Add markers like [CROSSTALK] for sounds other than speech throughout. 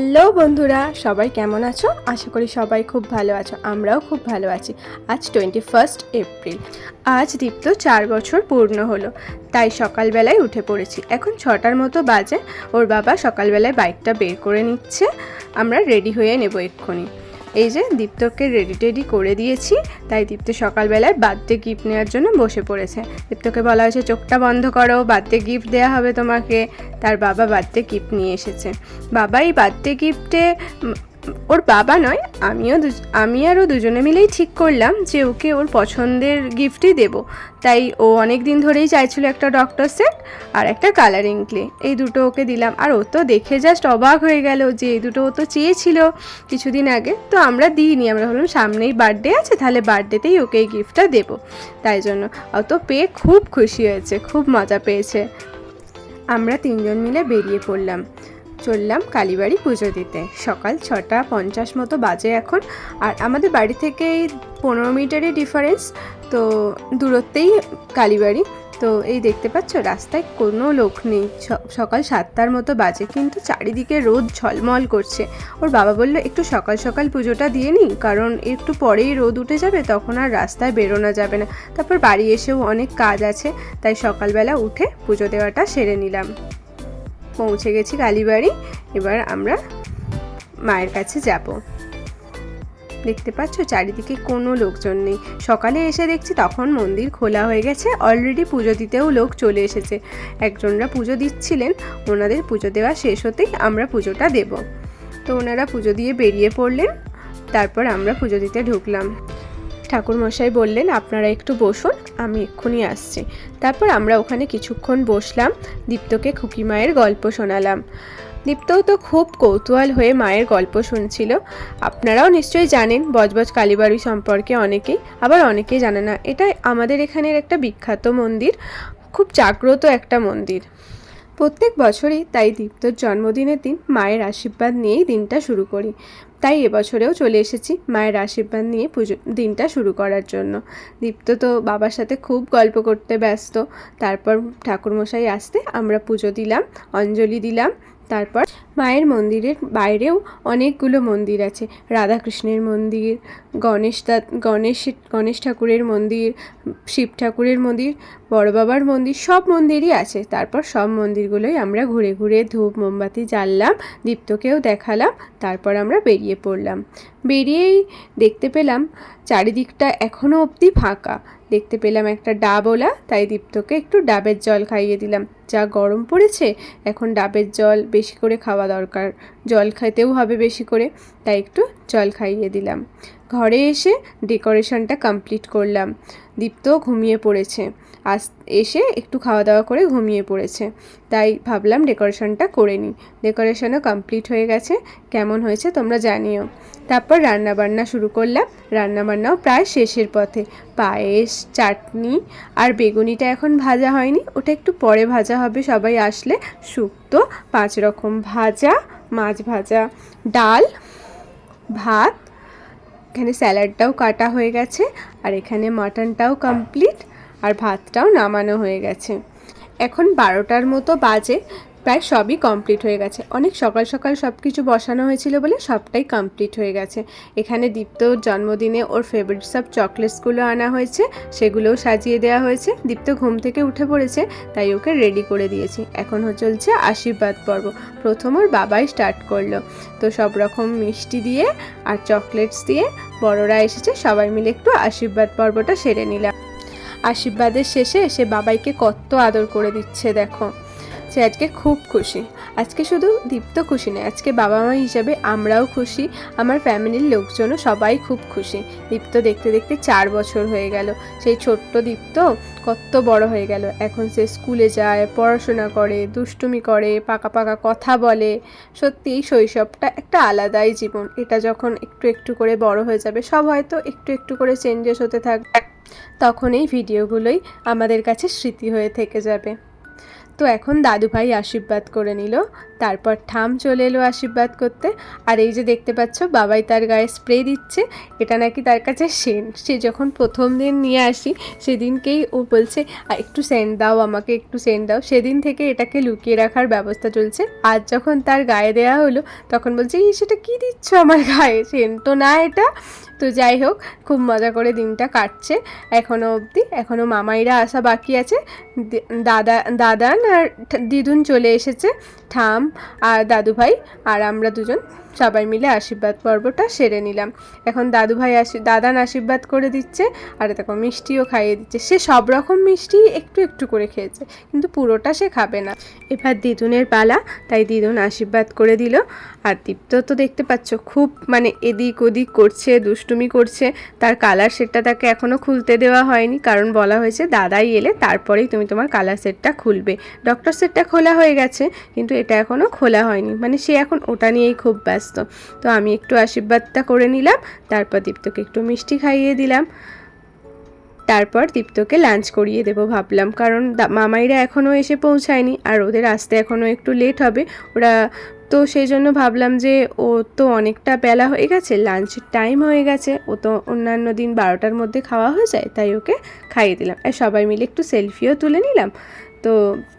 Hello বন্ধুরা, সবাই কেমন আছো? আশা করি সবাই খুব ভালো আছো, আমরাও খুব ভালো আছি। আজ টোয়েন্টি ফার্স্ট এপ্রিল আজ দীপ্ত চার বছর পূর্ণ হলো, তাই সকালবেলায় উঠে পড়েছি। এখন ছটার মতো বাজে, ওর বাবা সকালবেলায় বাইকটা বের করে নিচ্ছে। আমরা রেডি হয়ে নেব এক্ষুনি। এই যে দীপ্তকে রেডি টেডি করে দিয়েছি, তাই দীপ্ত সকালবেলায় বার্থডে গিফট নেওয়ার জন্য বসে পড়েছে। দীপ্তকে বলা হয়েছে, চোখটা বন্ধ করো, বার্থডে গিফট দেওয়া হবে তোমাকে। তার বাবা বার্থডে গিফট নিয়ে এসেছে। বাবা এই বার্থডে গিফটে ওর বাবা নয়, আমিও আমি আর ও দুজনে মিলেই ঠিক করলাম যে ওকে ওর পছন্দের গিফটই দেব। তাই ও অনেক দিন ধরেই চাইছিল একটা ডক্টর সেট আর একটা কালারিং ক্লে এই দুটো ওকে দিলাম। আর ও তো দেখে জাস্ট অবাক হয়ে গেল যে এই দুটো ও তো চেয়েছিল কিছুদিন আগে। তো আমরা দিইনি, আমরা ভাবলাম সামনেই বার্থডে আছে, তাহলে বার্থডেতেই ওকে এই গিফটটা দেবো। তাই জন্য ও তো পেয়ে খুব খুশি হয়েছে, খুব মজা পেয়েছে। আমরা তিনজন মিলে বেরিয়ে পড়লাম। চললাম কালীবাড়ি পুজো দিতে। সকাল ছটা পঞ্চাশ মতো বাজে এখন। আর আমাদের বাড়ি থেকে পনেরো মিটারের ডিফারেন্স তো দূরত্বেই কালীবাড়ি। তো এই দেখতে পাচ্ছ, রাস্তায় কোনো লোক নেই। সকাল সাতটার মতো বাজে, কিন্তু চারিদিকে রোদ ঝলমল করছে। ওর বাবা বলল, একটু সকাল সকাল পুজোটা দিয়ে নিই, কারণ একটু পরেই রোদ উঠে যাবে, তখন আর রাস্তায় বেরোনো যাবে না। তারপর বাড়ি এসেও অনেক কাজ আছে, তাই সকালবেলা উঠে পুজো দেওয়াটা সেরে নিলাম। পৌঁছে গেছি কালীবাড়ি। এবার আমরা মায়ের কাছে যাব। দেখতে পাচ্ছ, চারিদিকে কোনো লোকজন নেই। সকালে এসে দেখছি তখন মন্দির খোলা হয়ে গেছে। অলরেডি পুজো দিতেও লোক চলে এসেছে। একজনরা পুজো দিচ্ছিলেন। ওনাদের পুজো দেওয়া শেষ হতেই আমরা পুজোটা দেব। তো ওনারা পুজো দিয়ে বেরিয়ে পড়লেন। তারপর আমরা পুজো দিতে ঢুকলাম। ঠাকুরমশাই বললেন, আপনারা একটু বসুন, আমি এক্ষুনি আসছি। তারপর আমরা ওখানে কিছুক্ষণ বসলাম, দীপ্তকে খুকি মায়ের গল্প শোনালাম। দীপ্তও তো খুব কৌতূহল হয়ে মায়ের গল্প শুনছিল। আপনারাও নিশ্চয়ই জানেন, বজবজ কালীবাড়ি সম্পর্কে অনেকেই, আবার অনেকেই জানে না। এটা আমাদের এখানের একটা বিখ্যাত মন্দির, খুব জাগ্রত একটা মন্দির। প্রত্যেক বছরই তাই দীপ্তর জন্মদিনের দিন মায়ের আশীর্বাদ নিয়েই দিনটা শুরু করি। তাই এবছরেও চলে এসেছি মায়ের আশীর্বাদ নিয়ে পুজো, দিনটা শুরু করার জন্য। দীপ্ত তো বাবার সাথে খুব গল্প করতে ব্যস্ত। তারপর ঠাকুরমশাই আসতে আমরা পুজো দিলাম, অঞ্জলি দিলাম, তারপর মায়ের মন্দিরের বাইরেও অনেকগুলো মন্দির আছে। রাধাকৃষ্ণের মন্দির, গণেশ গণেশ গণেশ ঠাকুরের মন্দির, শিব ঠাকুরের মন্দির, বড় বাবার মন্দির, সব মন্দিরই আছে। তারপর সব মন্দিরগুলোই আমরা ঘুরে ঘুরে ধূপ, মোমবাতি জ্বাললাম, দীপ্তকেও দেখালাম, তারপর আমরা বেরিয়ে পড়লাম। বেরিয়েই দেখতে পেলাম, চারিদিকটা এখনও অবধি ফাঁকা। দেখতে পেলাম একটা ডাবওলা তাই দীপ্তকে একটু ডাবের জল খাইয়ে দিলাম। যা গরম পড়েছে, এখন ডাবের জল বেশি করে খাওয়া দরকার। জল খেতেও হবে বেশি করে, তাই একটু জল খাইয়ে দিলাম। ঘরে এসে ডেকোরেশনটা কমপ্লিট করলাম। দীপ্ত ঘুমিয়ে পড়েছে। আস এসে একটু খাওয়া দাওয়া করে ঘুমিয়ে পড়েছে। তাই ভাবলাম ডেকোরেশনটা করে নিই। ডেকোরেশনও কমপ্লিট হয়ে গেছে। কেমন হয়েছে তোমরা জানিও। তারপর রান্না বান্না শুরু করলাম। রান্না বান্নাও প্রায় শেষের পথে। পায়েস, চাটনি আর বেগুনিটা এখন ভাজা হয়নি। ওটা একটু পরে ভাজা হবে। সবাই আসলে শুক্তো পাঁচ রকম ভাজা, মাছ ভাজা, ডাল, ভাত, এখানে স্যালাডটাও কাটা হয়ে গেছে। আর এখানে মাটনটাও কমপ্লিট। আর ভাতটাও নামানো হয়ে গেছে। এখন বারোটার মতো বাজে, প্রায় সবই কমপ্লিট হয়ে গেছে। অনেক সকাল সকাল সব কিছু বসানো হয়েছিল বলে সবটাই কমপ্লিট হয়ে গেছে। এখানে দীপ্তর জন্মদিনে ওর ফেভারিট সব চকলেটসগুলো আনা হয়েছে, সেগুলোও সাজিয়ে দেওয়া হয়েছে। দীপ্ত ঘুম থেকে উঠে পড়েছে, তাই ওকে রেডি করে দিয়েছি। এখন চলছে আশীর্বাদ পর্ব। প্রথম ওর বাবাই স্টার্ট করল। তো সব রকম মিষ্টি দিয়ে আর চকলেটস দিয়ে বড়রা এসেছে, সবাই মিলে একটু আশীর্বাদ পর্বটা সেরে নিলাম। আশীর্বাদের শেষে সে বাবাইকে কত আদর করে দিচ্ছে, দেখো। সে আজকে খুব খুশি। আজকে শুধু দীপ্ত খুশি নয়, আজকে বাবা মা হিসাবে আমরাও খুশি, আমার ফ্যামিলির লোকজনও সবাই খুব খুশি। দীপ্ত দেখতে দেখতে চার বছর হয়ে গেল। সেই ছোট্ট দীপ্ত কত বড় হয়ে গেল। এখন সে স্কুলে যায়, পড়াশোনা করে, দুষ্টুমি করে, পাকা পাকা কথা বলে। সত্যি এই শৈশবটা একটা আলাদাই জীবন। এটা যখন একটু একটু করে বড় হয়ে যাবে, সব হয়তো একটু একটু করে চেঞ্জেস হতে থাকবে তখন এই ভিডিওগুলোই আমাদের কাছে স্মৃতি হয়ে থেকে যাবে। তো এখন দাদুভাই আশীর্বাদ করে নিল। তারপর ঠাম চলে এলো আশীর্বাদ করতে। আর এই যে দেখতে পাচ্ছ বাবাই তার গায়ে স্প্রে দিচ্ছে। এটা নাকি তার কাছে সেন। সে যখন প্রথম দিন নিয়ে আসি সেদিনকেই ও বলছে "আ, একটু সেন্ট দাও আমাকে একটু সেন্ট দাও। সেদিন থেকে এটাকে লুকিয়ে রাখার ব্যবস্থা চলছে। আজ যখন তার গায়ে দেওয়া হলো তখন বলছে এই সেটা কি দিচ্ছ আমার গায়ে? সেন্ট তো না এটা। তো যাই হোক খুব মজা করে দিনটা কাটছে। এখনও অবধি এখনও মামাইরা আসা বাকি আছে। দাদা দাদান আর দিদুন চলে এসেছে। ঠাম আর দাদু ভাই আর আমরা দুজন সবাই মিলে আশীর্বাদ পর্বটা সেরে নিলাম। এখন দাদু ভাই আশী দাদান আশীর্বাদ করে দিচ্ছে আর দেখো মিষ্টিও খাইয়ে দিচ্ছে। সে সব রকম মিষ্টি একটু একটু করে খেয়েছে, কিন্তু পুরোটা সে খাবে না। এবার দিদুনের পালা, তাই দিদুন আশীর্বাদ করে দিল। আর দীপ্ত তো দেখতে পাচ্ছ খুব মানে এদিক ওদিক করছে, দুষ্টুমি করছে। তার কালার সেটটা তাকে এখনও খুলতে দেওয়া হয়নি, কারণ বলা হয়েছে দাদাই এলে তারপরেই তুমি তোমার কালার সেটটা খুলবে। ডক্টর সেটটা খোলা হয়ে গেছে, কিন্তু এটা এখনও খোলা হয়নি। মানে সে এখন ওটা নিয়েই খুব ব্যস্ত। তো আমি একটু আশীর্বাদটা করে নিলাম, তারপর দীপ্তকে একটু মিষ্টি খাইয়ে দিলাম। তারপর দীপ্তকে লাঞ্চ করিয়ে দেবো ভাবলাম, কারণ মামাইরা এখনও এসে পৌঁছায়নি আর ওদের আসতে এখনও একটু লেট হবে। ওরা তো সেই জন্য ভাবলাম যে ও তো অনেকটা বেলা হয়ে গেছে লাঞ্চের টাইম হয়ে গেছে, ও তো অন্যান্য দিন বারোটার মধ্যে খাওয়া হয়ে যায়, তাই ওকে খাইয়ে দিলাম। আর সবাই মিলে একটু সেলফিও তুলে নিলাম। তো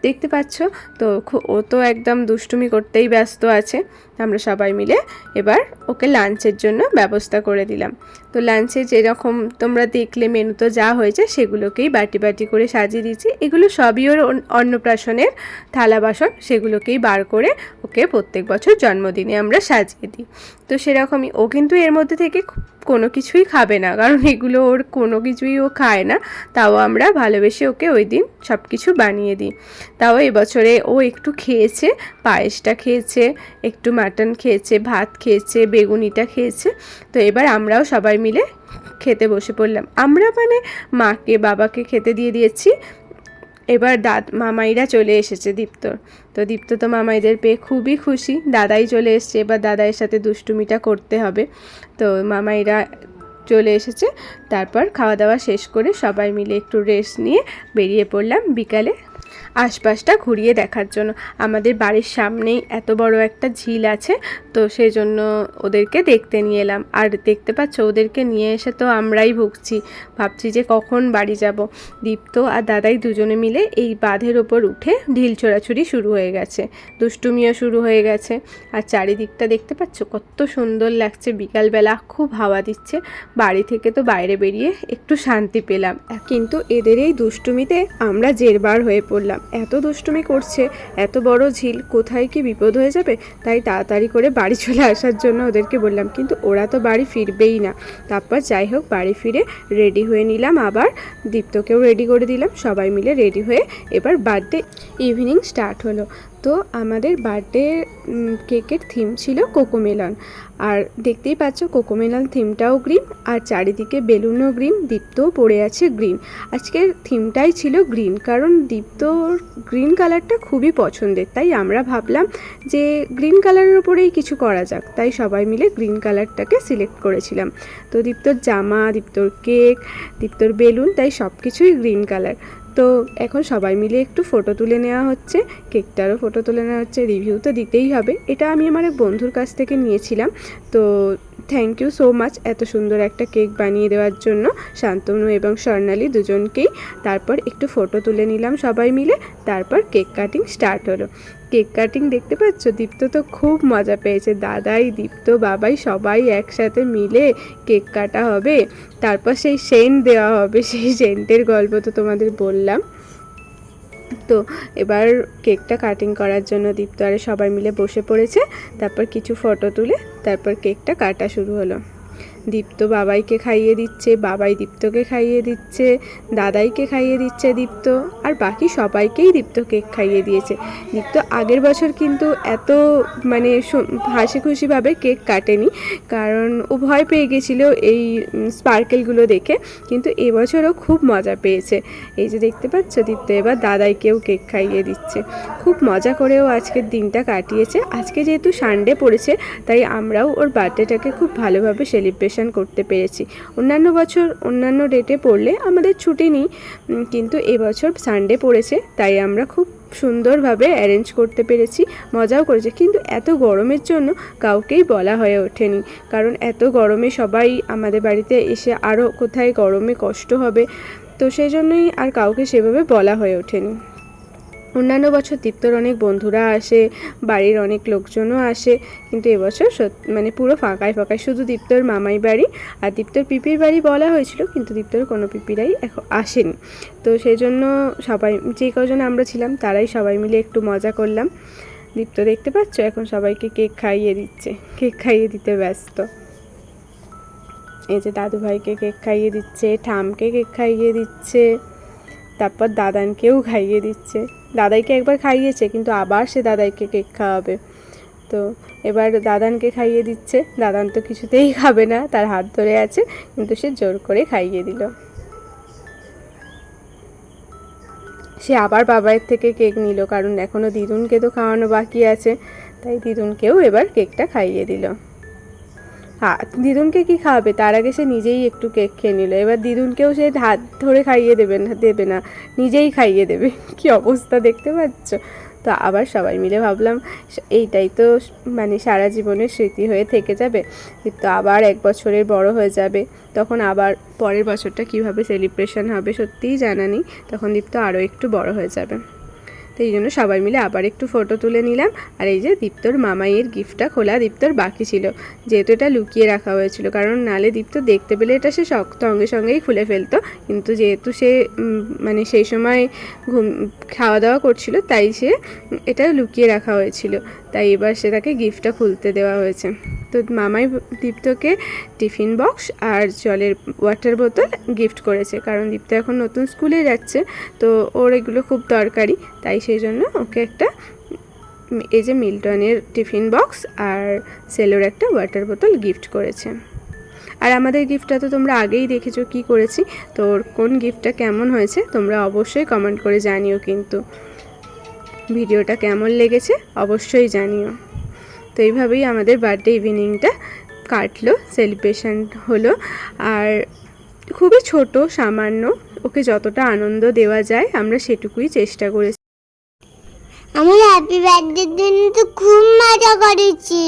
দেখতে পাচ্ছ, তো ও তো একদম দুষ্টুমি করতেই ব্যস্ত আছে। আমরা সবাই মিলে এবার ওকে লাঞ্চের জন্য ব্যবস্থা করে দিলাম। তো লাঞ্চে যেরকম তোমরা দেখলে মেনু তো যা হয়েছে সেগুলোকেই বাটি বাটি করে সাজিয়ে দিয়েছি। এগুলো সবই ওর অন্নপ্রাশনের থালা বাসন সেগুলোকেই বার করে ওকে প্রত্যেক বছর জন্মদিনে আমরা সাজিয়ে দিই। তো সেরকমই ও কিন্তু এর মধ্যে থেকে কোনো কিছুই খাবে না, কারণ এগুলো ওর কোনো কিছুই ও খায় না। তাও আমরা ভালোবেসে ওকে ওই দিন সব কিছু বানিয়ে দিই। তাও এবছরে ও একটু খেয়েছে, পায়েসটা খেয়েছে, একটু মাটন খেয়েছে, ভাত খেয়েছে, বেগুনিটা খেয়েছে। তো এবার আমরাও সবাই মিলে খেতে বসে পড়লাম। আমরা মানে মাকে, বাবাকে খেতে দিয়ে দিয়েছি। এবার দাদ, মামাইরা চলে এসেছে দীপ্তর তো দীপ্ত তো মামাইদের পেয়ে খুবই খুশি। দাদাই চলে এসছে। এবার দাদাইয়ের সাথে দুষ্টুমিটা করতে হবে। তো মামাইরা চলে এসেছে। তারপর খাওয়া দাওয়া শেষ করে সবাই মিলে একটু রেস্ট নিয়ে বেরিয়ে পড়লাম বিকালে। আশপাশটা ঘুরিয়ে দেখার জন্য। আমাদের বাড়ির সামনেই এত বড় একটা ঝিল আছে, তো সেই জন্য ওদেরকে দেখতে নিয়ে এলাম। আর দেখতে পাচ্ছ, ওদেরকে নিয়ে এসে তো আমরাই ভুগছি। ভাবছি যে কখন বাড়ি যাব। দীপ্ত আর দাদাই দুজনে মিলে এই বাঁধের ওপর উঠে ঢিল ছোড়াছুড়ি শুরু হয়ে গেছে। দুষ্টুমিও শুরু হয়ে গেছে। আর চারিদিকটা দেখতে পাচ্ছ, কত সুন্দর লাগছে। বিকালবেলা খুব হাওয়া দিচ্ছে। বাড়ি থেকে তো বাইরে বেরিয়ে একটু শান্তি পেলাম। কিন্তু এদের এই দুষ্টুমিতে আমরা জেরবার হয়ে পড়লাম। এত দুষ্টুমি করছে, এত বড় ঝিল কোথায় কি বিপদ হয়ে যাবে? তাই তাড়াতাড়ি করে বাড়ি চলে আসার জন্য ওদেরকে বললাম, কিন্তু ওরা তো বাড়ি ফিরবেই না। তারপর যাই হোক, বাড়ি ফিরে রেডি হয়ে নিলাম আবার। দীপ্তকেও রেডি করে দিলাম, সবাই মিলে রেডি হয়ে এবার বার্থডে ইভিনিং স্টার্ট হলো। তো আমাদের বার্থডে কেকের থিম ছিল কোকোমেলন আর দেখতেই পাচ্ছ কোকোমেলন থিমটাও গ্রিন আর চারিদিকে বেলুনও গ্রিন দীপ্তও পড়ে আছে গ্রিন আজকের থিমটাই ছিল গ্রিন কারণ দীপ্তর গ্রিন কালারটা খুবই পছন্দের, তাই আমরা ভাবলাম যে গ্রিন কালারের উপরেই কিছু করা যাক, তাই সবাই মিলে গ্রিন কালারটাকে সিলেক্ট করেছিলাম। তো দীপ্তর জামা, দীপ্তর কেক দীপ্তর বেলুন, তাই সব কিছুই গ্রিন কালার তো এখন সবাই মিলে একটু ফটো তুলে নেওয়া হচ্ছে। কেকটারও ফটো তুলে নেওয়া হচ্ছে। রিভিউ তো দিতেই হবে। এটা আমি আমার এক বন্ধুর কাছ থেকে নিয়েছিলাম। তো থ্যাংক ইউ সো মাচ এত সুন্দর একটা কেক বানিয়ে দেওয়ার জন্য। শান্তনু এবং স্বর্ণালী দুজনকেই। তারপর একটু ফটো তুলে নিলাম সবাই মিলে। তারপর কেক কাটিং স্টার্ট হলো। কেক কাটিং দেখতে পাচ্ছ? দীপ্ত তো খুব মজা পেয়েছে। দাদাই, দীপ্ত, বাবাই সবাই একসাথে মিলে কেক কাটা হবে। তারপর সেই সেন্ট দেওয়া হবে। [LAUGHS] সেই সেন্টের গল্প তো তোমাদের বললাম। তো এবার কেকটা কাটিং করার জন্য দীপ্ত আরে সবাই মিলে বসে পড়েছে। তারপর কিছু ফটো তুলে তারপর কেকটা কাটা শুরু হলো। দীপ্ত বাবাইকে খাইয়ে দিচ্ছে, বাবাই দীপ্তকে খাইয়ে দিচ্ছে, দাদাইকে খাইয়ে দিচ্ছে দীপ্ত, আর বাকি সবাইকেই দীপ্ত কেক খাইয়ে দিয়েছে। দীপ্ত আগের বছর কিন্তু এত মানে হাসি খুশিভাবে কেক কাটেনি, কারণ ও ভয় পেয়ে গেছিল এই স্পার্কেলগুলো দেখে, কিন্তু এবছরও খুব মজা পেয়েছে। এই যে দেখতে পাচ্ছ দীপ্ত, এবার দাদাইকেও কেক খাইয়ে দিচ্ছে। খুব মজা করেও আজকের দিনটা কাটিয়েছে। আজকে যেহেতু সানডে পড়েছে, তাই আমরাও ওর বার্থডেটাকে খুব ভালোভাবে সেলিব্রেশন করতে পেরেছি। অন্যান্য বছর অন্যান্য ডেটে পড়লে আমাদের ছুটি নেই কিন্তু এবছর সানডে পড়েছে, তাই আমরা খুব সুন্দরভাবে অ্যারেঞ্জ করতে পেরেছি, মজাও করেছে। কিন্তু এত গরমের জন্য কাউকেই বলা হয়ে ওঠেনি, কারণ এত গরমে সবাই আমাদের বাড়িতে এসে আরও কোথায় গরমে কষ্ট হবে, তো সেই জন্যই আর কাউকে সেভাবে বলা হয়ে ওঠেনি। অন্যান্য বছর দীপ্তর অনেক বন্ধুরা আসে, বাড়ির অনেক লোকজনও আসে, কিন্তু এবছর মানে পুরো ফাঁকায় ফাঁকায় শুধু দীপ্তর মামাই বাড়ি আর দীপ্তর পিপির বাড়ি বলা হয়েছিল, কিন্তু দীপ্তর কোনো পিপিরাই এখন আসেনি। তো সেই জন্য সবাই, যে কজন আমরা ছিলাম তারাই সবাই মিলে একটু মজা করলাম। দীপ্ত দেখতে পাচ্ছ, এখন সবাইকে কেক খাইয়ে দিচ্ছে, কেক খাইয়ে দিতে ব্যস্ত। এই যে দাদু ভাইকে কেক খাইয়ে দিচ্ছে, ঠামকে কেক খাইয়ে দিচ্ছে, তারপর দাদানকেও খাইয়ে দিচ্ছে। দাদাইকে একবার খাইয়েছে, কিন্তু আবার সে দাদাইকে কেক খাওয়াবে। তো এবার দাদানকে খাইয়ে দিচ্ছে। দাদান তো কিছুতেই [LAUGHS] খাবে না, তার হাত ধরে আছে, কিন্তু সে জোর করে খাইয়ে দিল। সে আবার বাবার থেকে কেক নিল, কারণ এখনও দিদুনকে তো খাওয়ানো বাকি আছে, তাই দিদুনকেও এবার কেকটা খাইয়ে দিল। দিদুনকে কি খাওয়াবে? তার আগে সে নিজেই একটু কেক খেয়ে নিল। এবার দিদুনকেও সে হাত ধরে খাইয়ে দেবে না দেবে না, নিজেই খাইয়ে দেবে। [LAUGHS] কি অবস্থা দেখতে পাচ্ছ? তো আবার সবাই মিলে ভাবলাম এইটাই তো মানে সারা জীবনের স্মৃতি হয়ে থেকে যাবে। তো আবার এক বছরের বড় হয়ে যাবে। তখন আবার পরের বছরটা কীভাবে সেলিব্রেশন হবে সত্যিই জানা নেই। তখন দীপ্ত আরও একটু বড় হয়ে যাবে। এই জন্য সবাই মিলে আবার একটু ফটো তুলে নিলাম। আর এই যে দীপ্তর মামাইয়ের গিফটটা খোলা দীপ্তর বাকি ছিল। যেহেতু এটা লুকিয়ে রাখা হয়েছিল, কারণ নালে দীপ্ত দেখতে পেলে এটা সে শক্ত সঙ্গে সঙ্গেই খুলে ফেলতো। কিন্তু যেহেতু সে মানে সেই সময় ঘুম, খাওয়া দাওয়া করছিল, তাই সে এটা লুকিয়ে রাখা হয়েছিল। তাই এবার সে তাকে গিফটটা খুলতে দেওয়া হয়েছে। তো মামাই দীপ্তকে টিফিন বক্স আর জলের ওয়াটার বোতল গিফট করেছে, কারণ দীপ্ত এখন নতুন স্কুলে যাচ্ছে, তো ওর এগুলো খুব দরকারি, তাই সেই জন্য ওকে একটা এই যে মিল্টনের টিফিন বক্স আর সেলোর একটা ওয়াটার বোতল গিফট করেছে। আর আমাদের গিফটটা তো তোমরা আগেই দেখেছ কি করেছি, তো ওর কোন গিফটটা কেমন হয়েছে তোমরা অবশ্যই কমেন্ট করে জানিও কিন্তু। ভিডিওটা কেমন লেগেছে অবশ্যই জানিও। তো এইভাবেই আমাদের বার্থডে ইভিনিংটা কাটলো সেলিব্রেশন হলো। আর খুবই ছোট সামান্য ওকে যতটা আনন্দ দেওয়া যায় আমরা সেটুকুই চেষ্টা করেছি। আমার হ্যাপি বার্থডে দিন তো খুব মজা করেছি।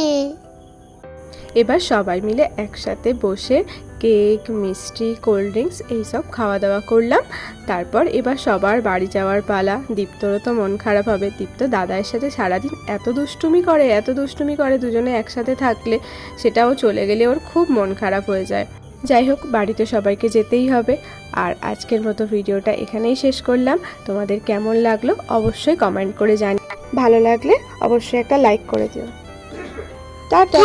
এবার সবাই মিলে একসাথে বসে কেক, মিষ্টি, কোল্ড ড্রিঙ্কস এইসব খাওয়া দাওয়া করলাম। তারপর এবার সবার বাড়ি যাওয়ার পালা। দীপ্তরও তো মন খারাপ হবে। দীপ্ত দাদার সাথে সারাদিন এত দুষ্টুমি করে, এত দুষ্টুমি করে দুজনে একসাথে থাকলে সেটাও চলে গেলে ওর খুব মন খারাপ হয়ে যায়। যাই হোক, বাড়িতে সবাইকে যেতেই হবে। আর আজকের মতো ভিডিওটা এখানেই শেষ করলাম। তোমাদের কেমন লাগল অবশ্যই কমেন্ট করে জানি ভালো লাগলে অবশ্যই একটা লাইক করে দিও। টাটা!